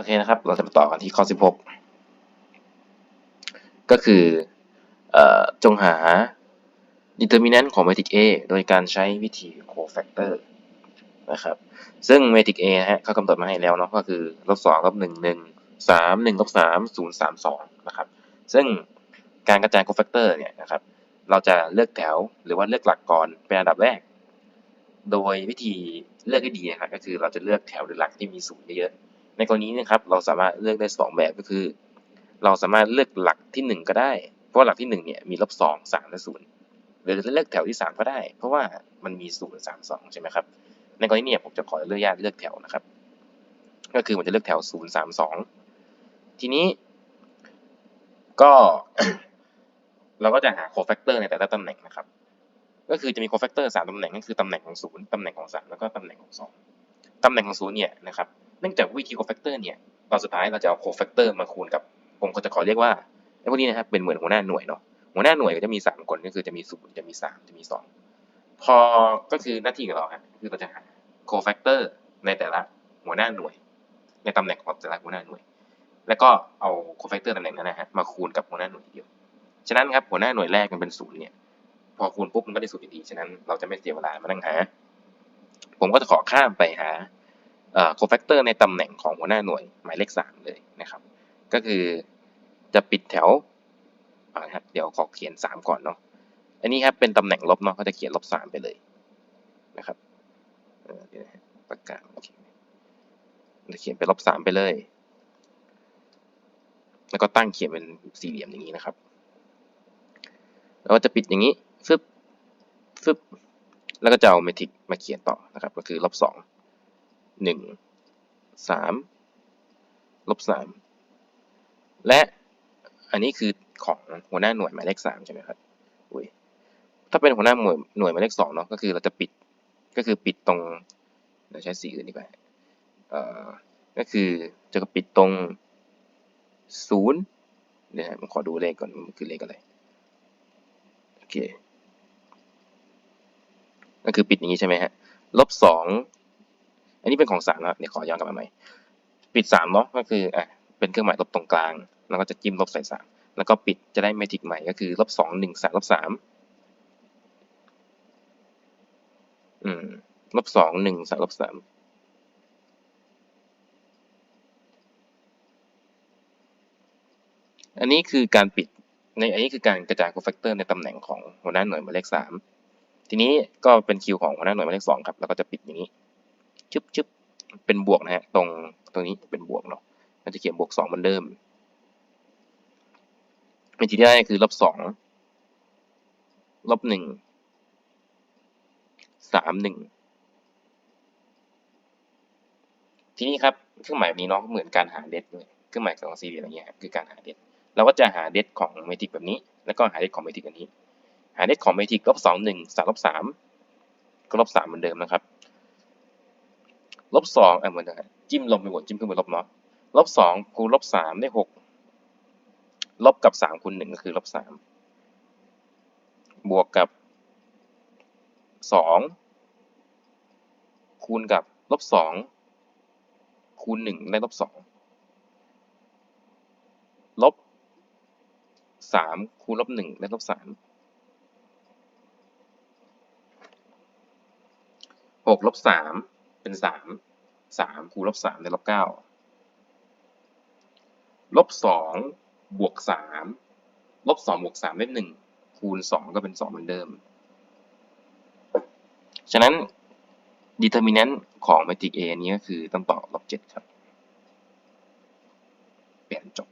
อเคนะครับ เราจะมาต่อกันที่ข้อ 16 ก็คืออจงหา determinant ของ matrix A โดยการใช้วิธี cofactor นะครับ ซึ่ง matrix A นะฮะเขากำหนดมาให้แล้วเนาะก็คือลบสองลบหนึ่งหนึ่งสามหนึ่งลบสามศูนย์สามสองนะครับ ซึ่งการกระจาย cofactor เนี่ยนะครับ เราจะเลือกแถวหรือว่าเลือกหลักก่อนเป็นอันดับแรก โดยวิธีเลือกให้ดีนะครับก็คือเราจะเลือกแถวหรือหลักที่มีศูนย์เยอะๆ ในกรณีนี้นะครับเราสามารถเลือกได้สองแบบก็คือ เราสามารถเลือกหลักที่หนึ่งก็ได้ เพราะหลักที่หนึ่งเนี่ยมีลบสองสามและศูนย์หรือจะเลือกแถวที่สามก็ได้ เพราะว่ามันมีศูนย์สามสองใช่ไหมครับในกรณีนี้ผมจะขอเลือกญาตเลือกแถวนะครับ ก็คือมันจะเลือกแถวศูนย์สามสองทีนี้ ก็เราก็จะหาโคแฟกเตอร์ในแต่ละตำแหน่งนะครับ ก็คือจะมีโคแฟกเตอร์สามตำแหน่งก็คือตำแหน่งของศูนย์ตำแหน่งของสามแล้วก็ตำแหน่งของสอง ตำแหน่งของศูนย์เนี่ยนะครับเนื่องจากวิธีโคแฟกเตอร์เนี่ยตอนสุดท้ายเราจะเอาโคแฟกเตอร์มาคูณกับผมก็จะขอเรียกว่าไอ้พวกนี้นะครับเป็นเหมือนหัวหน้าหน่วยเนาะหัวหน้าหน่วยก็จะมีสามคนก็คือจะมีศูนย์จะมีสามจะมีสองพอก็คือหน้าที่ของเราฮะคือเราจะหาโคแฟกเตอร์ในแต่ละหัวหน้าหน่วย ในตำแหน่งของแต่ละหัวหน้าหน่วย แล้วก็เอาโคแฟกเตอร์ตำแหน่งนั้นนะฮะมาคูณกับหัวหน้าหน่วยเดียวฉะนั้นครับหัวหน้าหน่วยแรกมันเป็นศูนย์เนี่ยพอคูณปุ๊บมันก็ได้ศูนย์อยู่ดีฉะนั้นเราจะไม่เสียเวลามานั่งหา ผมก็จะขอข้ามไปหาโคแฟกเตอร์ในตำแหน่งของหัวหน้าหน่วยหมายเลขสามเลยนะครับ ก็คือจะปิดแถวอ่าครับเดี๋ยวขอเขียนสามก่อนเนาะอันนี้ครับเป็นตำแหน่งลบเนาะก็จะเขียนลบสามไปเลยนะครับเดี๋ยวนะประกาศจะเขียนเป็นลบสามไปเลย แล้วก็ตั้งเขียนเป็นสี่เหลี่ยมอย่างนี้นะครับ แล้วก็จะปิดอย่างนี้ฟึบฟึบ แล้วก็จะเอาเมทริกมาเขียนต่อนะครับ ก็คือลบสองหนึ่งสามลบสามและอันนี้คือของหัวหน้าหน่วยหมายเลขสามใช่ไหมครับอุ้ยถ้าเป็นหัวหน้าหน่วยหน่วยหมายเลขสองเนาะก็คือเราจะปิดก็คือปิดตรงเราใช้สีอื่นดีกว่าเอ่อก็คือจะปิดตรงศูนย์เดี๋ยวผมขอดูเลขก่อนมันคือเลขอะไรโอเค ก็คือปิดอย่างนี้ใช่ไหมฮะลบสองอันนี้เป็นของสามนะเดี๋ยวขอย้อนกลับมาใหม่ปิดสามเนาะก็คืออะเป็นเครื่องหมายลบตรงกลางแล้วก็จะจิ้มลบใส่สามแล้วก็ปิดจะได้เมทริกใหม่ก็คือลบสองหนึ่งสามลบสามอืมลบสองหนึ่งสามลบสามอันนี้คือการปิดในอันนี้คือการกระจายโคแฟกเตอร์ในตำแหน่งของหัวหน้าหน่วยหมายเลขสาม ทีนี้ก็เป็นคิวของหัวหน้าหน่วยหมายเลขสองครับ แล้วก็จะปิดอย่างนี้ ชึบชึบเป็นบวกนะฮะ ตรง ตรงนี้เป็นบวกเนาะมันจะเขียนบวกสองเหมือนเดิมวิธีที่ได้คือลบสอง ลบหนึ่ง สามหนึ่ง ทีนี้ครับ เครื่องหมายแบบนี้เนาะเหมือนการหาเดทเลยเครื่องหมายของสี่เหลี่ยมอย่างเงี้ยคือการหาเดทเราก็จะหาเดทของเมทริกแบบนี้ แล้วก็หาเดทของเมทริกอันนี้ หาเดทของเมทริกลบสองหนึ่งสามลบสามก็ลบสามเหมือนเดิมนะครับลบสองอะเหมือนเดิมจิ้มลงไปบนจิ้มขึ้นไปลบเนาะลบสองคูณลบสามได้หกลบกับสามคูณหนึ่งก็คือลบสามบวกกับสองคูณกับลบสองคูณหนึ่งได้ลบสองลบสามคูณลบหนึ่งได้ลบสาม หกลบสามเป็นสามสามคูณลบสามได้ลบเก้าลบสองบวกสามลบสองบวกสามได้หนึ่งคูณสองก็เป็นสองเหมือนเดิม ฉะนั้น determinant ของ matrix A นี้ก็คือต้องตอบลบเจ็ดครับ เปลี่ยนจบ